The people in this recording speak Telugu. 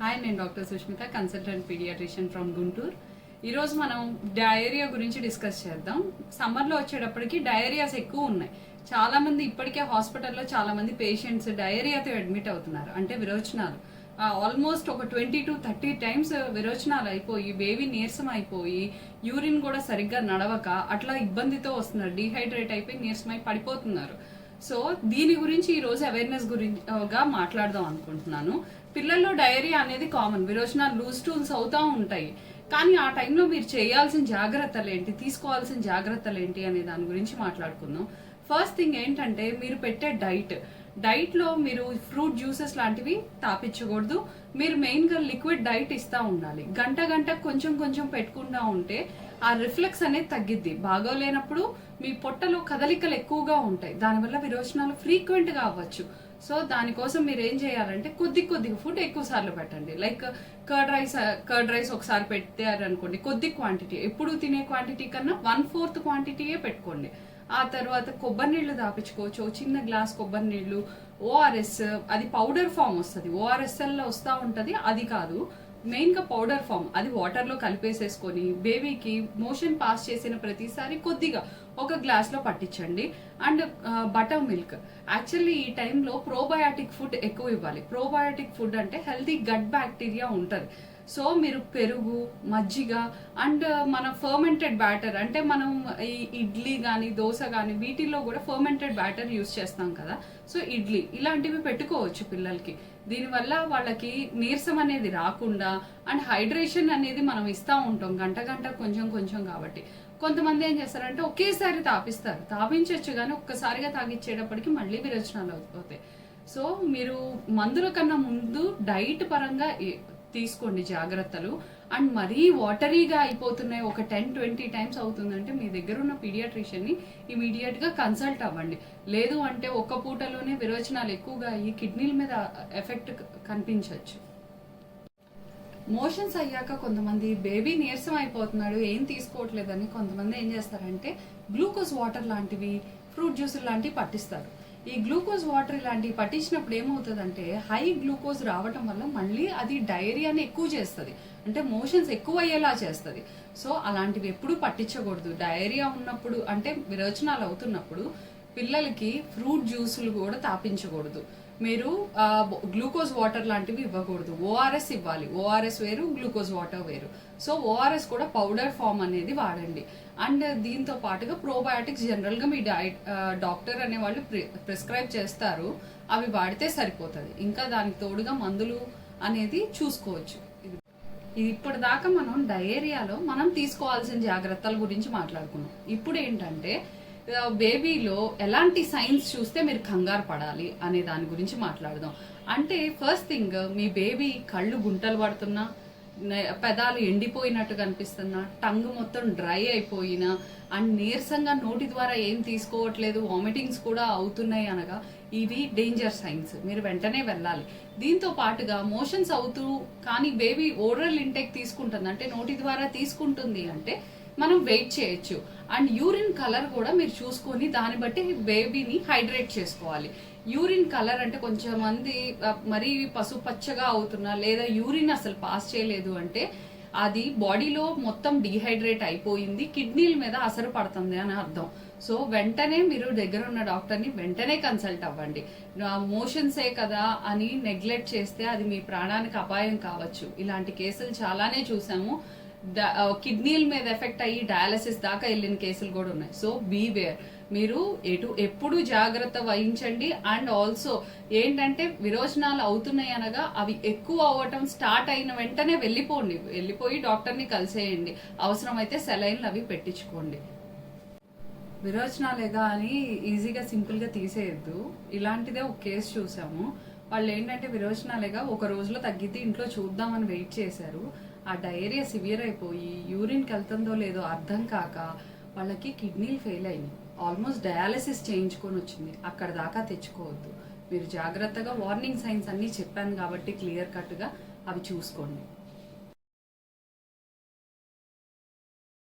హాయ్ నేను doctor Sushmita consultant paediatrician from Guntur. ఈరోజు మనం డయేరియా గురించి డిస్కస్ చేద్దాం. సమ్మర్లో వచ్చేటప్పటికి డయేరియాస్ ఎక్కువ ఉన్నాయి. చాలా మంది ఇప్పటికే హాస్పిటల్లో చాలా మంది పేషెంట్స్ డయేరియాతో అడ్మిట్ అవుతున్నారు. అంటే విరోచనాలు. ఆల్మోస్ట్ ఒక ట్వంటీ టు థర్టీ టైమ్స్ విరోచనాలు అయిపోయి బేబీ నీరసం అయిపోయి యూరిన్ కూడా సరిగ్గా నడవక అట్లా ఇబ్బందితో వస్తున్నారు. డీహైడ్రేట్ అయిపోయి నీరసమై పడిపోతున్నారు. సో దీని గురించి ఈ రోజు అవేర్నెస్ గురించిగా మాట్లాడదాం అనుకుంటున్నాను. పిల్లల్లో డైరీ అనేది కామన్. విరోచనాలు లూజ్ టూల్స్ అవుతా ఉంటాయి. కానీ ఆ టైంలో మీరు చేయాల్సిన జాగ్రత్తలు ఏంటి? తీసుకోవాల్సిన జాగ్రత్తలు ఏంటి? అనే దాని గురించి మాట్లాడుకుందాం. ఫస్ట్ థింగ్ ఏంటంటే మీరు పెట్టే డైట్ డైట్లో మీరు ఫ్రూట్ జ్యూసెస్ లాంటివి తాపించకూడదు. మీరు మెయిన్గా లిక్విడ్ డైట్ ఇస్తా ఉండాలి. గంట గంట కొంచెం కొంచెం పెట్టుకుంటా ఉంటే ఆ రిఫ్లెక్స్ అనేది తగ్గిద్ది. బాగోలేనప్పుడు మీ పొట్టలో కదలికలు ఎక్కువగా ఉంటాయి. దానివల్ల విరోచనాలు ఫ్రీక్వెంట్గా అవ్వచ్చు. సో దానికోసం మీరు ఏం చేయాలంటే కొద్ది కొద్దిగా ఫుడ్ ఎక్కువ సార్లు పెట్టండి. Like curd rice curd rice ఒకసారి పెట్టారనుకోండి కొద్ది క్వాంటిటీ. ఎప్పుడు తినే క్వాంటిటీ కన్నా వన్ ఫోర్త్ క్వాంటిటీయే పెట్టుకోండి. ఆ తర్వాత కొబ్బరి నీళ్ళు దాపించుకోవచ్చు చిన్న గ్లాస్ కొబ్బరి నీళ్ళు ఓఆర్ఎస్ అది పౌడర్ ఫామ్ వస్తుంది. ఓఆర్ఎస్ఎల్లో వస్తూ ఉంటుంది. అది కాదు మెయిన్గా పౌడర్ ఫామ్. అది వాటర్లో కలిపేసేసుకొని బేబీకి మోషన్ పాస్ చేసిన ప్రతిసారి కొద్దిగా ఒక గ్లాస్లో పట్టించండి. And buttermilk. యాక్చువల్లీ ఈ టైంలో ప్రోబయాటిక్ ఫుడ్ ఎక్కువ ఇవ్వాలి. ప్రోబయాటిక్ ఫుడ్ అంటే హెల్తీ గట్ బ్యాక్టీరియా ఉంటుంది. సో మీరు పెరుగు మజ్జిగ అండ్ మన ఫర్మెంటెడ్ బ్యాటర్ అంటే మనం ఈ ఇడ్లీ కానీ దోశ కానీ వీటిల్లో కూడా ఫర్మెంటెడ్ బ్యాటర్ యూస్ చేస్తాం కదా. సో ఇడ్లీ ఇలాంటివి పెట్టుకోవచ్చు పిల్లలకి. దీనివల్ల వాళ్ళకి నీరసం అనేది రాకుండా అండ్ హైడ్రేషన్ అనేది మనం ఇస్తూ ఉంటాం గంట గంట కొంచెం కొంచెం కాబట్టి. కొంతమంది ఏం చేస్తారంటే ఒకేసారి తాపిస్తారు. తాపించవచ్చు కానీ ఒక్కసారిగా తాగిచ్చేటప్పటికి మళ్ళీ విరచనాలు అవుతాయి. సో మీరు మందుల కన్నా ముందు డైట్ పరంగా తీసుకోండి జాగ్రత్తలు. అండ్ మరీ వాటరీగా అయిపోతున్నాయి ఒక టెన్ ట్వంటీ టైమ్స్ అవుతుందంటే మీ దగ్గర ఉన్న పీడియాట్రిషియన్ని ఇమీడియట్గా కన్సల్ట్ అవ్వండి. లేదు అంటే ఒక్క పూటలోనే విరోచనాలు ఎక్కువగా అయ్యి కిడ్నీల మీద ఎఫెక్ట్ కనిపించవచ్చు మోషన్స్ అయ్యాక కొంతమంది బేబీ నీరసం అయిపోతున్నాడు ఏం తీసుకోవట్లేదని కొంతమంది ఏం చేస్తారంటే గ్లూకోజ్ వాటర్ లాంటివి ఫ్రూట్ జ్యూస్ లాంటివి పట్టిస్తారు. ఈ గ్లూకోజ్ వాటర్ ఇలాంటివి పట్టించినప్పుడు ఏమవుతుందంటే హై గ్లూకోజ్ రావటం వల్ల మళ్ళీ అది డయేరియాని ఎక్కువ చేస్తుంది. అంటే మోషన్స్ ఎక్కువ అయ్యేలా చేస్తుంది. సో అలాంటివి ఎప్పుడూ పట్టించకూడదు. డయేరియా ఉన్నప్పుడు అంటే విరోచనాలు అవుతున్నప్పుడు పిల్లలకి ఫ్రూట్ జ్యూసులు కూడా తాపించకూడదు. మీరు గ్లూకోజ్ వాటర్ లాంటివి ఇవ్వకూడదు. ఓఆర్ఎస్ ఇవ్వాలి. ఓఆర్ఎస్ వేరు గ్లూకోజ్ వాటర్ వేరు. సో ఓఆర్ఎస్ కూడా పౌడర్ ఫామ్ అనేది వాడండి. అండ్ దీంతో పాటుగా ప్రోబయాటిక్స్ జనరల్గా మీ డైట్ డాక్టర్ అనే వాళ్ళు ప్రిస్క్రైబ్ చేస్తారు. అవి వాడితే సరిపోతుంది. ఇంకా దానికి తోడుగా మందులు అనేది చూసుకోవచ్చు. ఇది ఇప్పటిదాకా మనం డయేరియాలో మనం తీసుకోవాల్సిన జాగ్రత్తల గురించి మాట్లాడుకున్నాం. ఇప్పుడు ఏంటంటే బేబీలో ఎలాంటి సైన్స్ చూస్తే మీరు కంగారు పడాలి అనే దాని గురించి మాట్లాడదాం. అంటే ఫస్ట్ థింగ్ మీ బేబీ కళ్ళు గుంటలు పడుతున్నా పెదాలు ఎండిపోయినట్టు కనిపిస్తున్నా టంగ్ మొత్తం డ్రై అయిపోయినా అండ్ నీరసంగా నోటి ద్వారా ఏం తీసుకోవట్లేదు వామిటింగ్స్ కూడా అవుతున్నాయి అనగా ఇవి డేంజర్ సైన్స్ మీరు వెంటనే వెళ్ళాలి. దీంతో పాటుగా మోషన్స్ అవుతూ కానీ బేబీ ఓరల్ ఇంటెక్ తీసుకుంటుంది. అంటే నోటి ద్వారా తీసుకుంటుంది అంటే మనం వెయిట్ చేయొచ్చు. అండ్ యూరిన్ కలర్ కూడా మీరు చూసుకొని దాన్ని బట్టి బేబీని హైడ్రేట్ చేసుకోవాలి. యూరిన్ కలర్ అంటే కొంచెం మంది మరీ పసుపు పచ్చగా అవుతున్నా లేదా యూరిన్ అసలు పాస్ చేయలేదు అంటే అది బాడీలో మొత్తం డీహైడ్రేట్ అయిపోయింది కిడ్నీల మీద అసలు పడుతుంది అని అర్థం. సో వెంటనే మీరు దగ్గర ఉన్న డాక్టర్ని వెంటనే కన్సల్ట్ అవ్వండి. మోషన్సే కదా అని నెగ్లెక్ట్ చేస్తే అది మీ ప్రాణానికి అపాయం కావచ్చు. ఇలాంటి కేసులు చాలానే చూసాము. కిడ్నీల మీద ఎఫెక్ట్ అయ్యి డయాలసిస్ దాకా వెళ్ళిన కేసులు కూడా ఉన్నాయి. సో బీవేర్ మీరు ఎటు ఎప్పుడు జాగ్రత్త వహించండి. అండ్ ఆల్సో ఏంటంటే విరోచనాలు అవుతున్నాయి అనగా అవి ఎక్కువ అవ్వటం స్టార్ట్ అయిన వెంటనే వెళ్ళిపోండి. వెళ్ళిపోయి డాక్టర్ని కలిసేయండి. అవసరమైతే సెలైన్లు అవి పెట్టించుకోండి. విరోచనాలేగా అని ఈజీగా సింపుల్గా తీసేయద్దు. ఇలాంటిదే ఒక కేసు చూసాము. వాళ్ళు ఏంటంటే విరోచనాలేగా ఒక రోజులో తగ్గితే ఇంట్లో చూద్దామని వెయిట్ చేశారు. ఆ డయేరియా సివియర్ అయిపోయి యూరిన్కి వెళ్తుందో లేదో అర్థం కాక వాళ్ళకి కిడ్నీలు ఫెయిల్ అయినాయి. ఆల్మోస్ట్ డయాలసిస్ చేయించుకొని వచ్చింది. అక్కడ దాకా తెచ్చుకోవద్దు. మీరు జాగ్రత్తగా వార్నింగ్ సైన్స్ అన్నీ చెప్పాను కాబట్టి క్లియర్ కట్గా అవి చూసుకోండి.